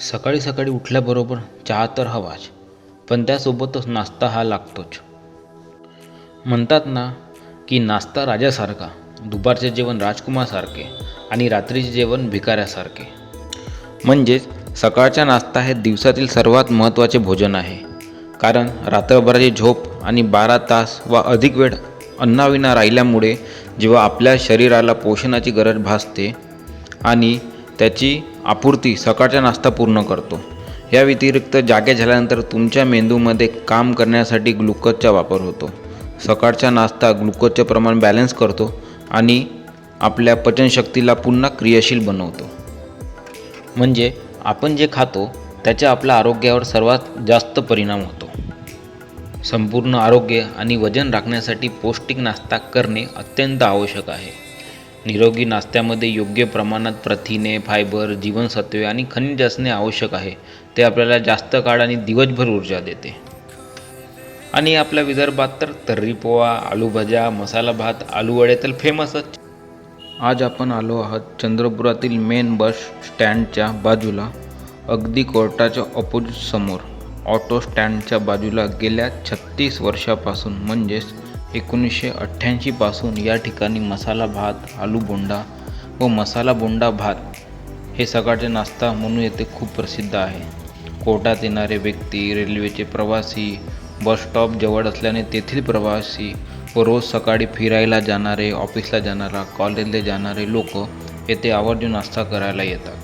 सकाळी सकाळी उठल्याबरोबर चहा तर हवाच पण त्यासोबतच नाश्ता हा लागतोच. म्हणतात ना की नाश्ता राजासारखा दुपारचे जेवण राजकुमारसारखे आणि रात्रीचे जेवण भिकाऱ्यासारखे. म्हणजेच सकाळचा नाश्ता हे दिवसातील सर्वात महत्त्वाचे भोजन आहे. कारण रात्रभराची झोप आणि बारा तास वा अधिक वेळ अन्नाविना राहिल्यामुळे जेव्हा आपल्या शरीराला पोषणाची गरज भासते आणि त्याची आपूर्ती सकाळचा नाश्ता पूर्ण करतो. या व्यतिरिक्त जागे झाल्यानंतर तुमच्या मेंदूमध्ये काम करण्यासाठी ग्लुकोजचा वापर होतो. सकाळचा नाश्ता ग्लुकोजचे प्रमाण बॅलन्स करतो आणि आपल्या पचनशक्तीला पुन्हा क्रियाशील बनवतो. म्हणजे आपण जे खातो त्याचा आपल्या आरोग्यावर सर्वात जास्त परिणाम होतो. संपूर्ण आरोग्य आणि वजन राखण्यासाठी पौष्टिक नाश्ता करणे अत्यंत आवश्यक आहे. निरोगी नाश्त्यामध्ये योग्य प्रमाणात प्रथिने फायबर जीवनसत्वे आणि खनिज असणे आवश्यक आहे. ते आपल्याला जास्त काळ आणि दिवसभर ऊर्जा देते. आणि आपल्या विदर्भात तर तर्री पोहा आलू भजा मसाला भात आलू वडे तर फेमसच आज आपण आलो आहात चंद्रपुरातील मेन बस स्टँडच्या बाजूला अगदी कोर्टाच्या ऑपोजिट समोर. ऑटो स्टँडच्या बाजूला गेल्या छत्तीस वर्षापासून म्हणजेच एकोणीसशे अठ्ठ्याऐंशीपासून या ठिकाणी मसाला भात आलू बोंडा व मसाला बोंडा भात हे सकाळचे नाश्ता म्हणून येथे खूप प्रसिद्ध आहे. कोर्टात येणारे व्यक्ती रेल्वेचे प्रवासी बस स्टॉप जवळ असल्याने तेथील प्रवासी व रोज सकाळी फिरायला जाणारे ऑफिसला जाणारा कॉलेजला जाणारे लोक येथे आवर्जून नाश्ता करायला येतात.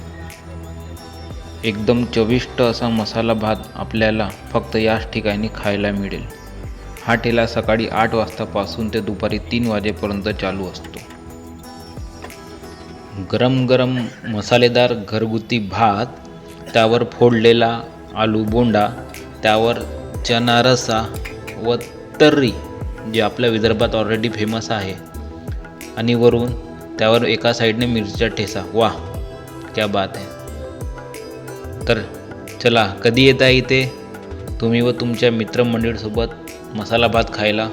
एकदम चविष्ट असा मसाला भात आपल्याला फक्त याच ठिकाणी खायला मिळेल. हा ठेला सकाळी आठ वाजतापासून ते दुपारी तीन वाजेपर्यंत चालू असतो. गरम गरम मसालेदार घरगुती भात त्यावर फोडलेला आलू बोंडा त्यावर चना रसा व तर्री जे आपल्या विदर्भात ऑलरेडी फेमस आहे. आणि वरून त्यावर एका साईडने मिरचीचा ठेसा. वा क्या बात आहे. तर चला कधी येता इथे? तुम्ही व तुमच्या मित्रमंडळीसोबत मसाला भात खायला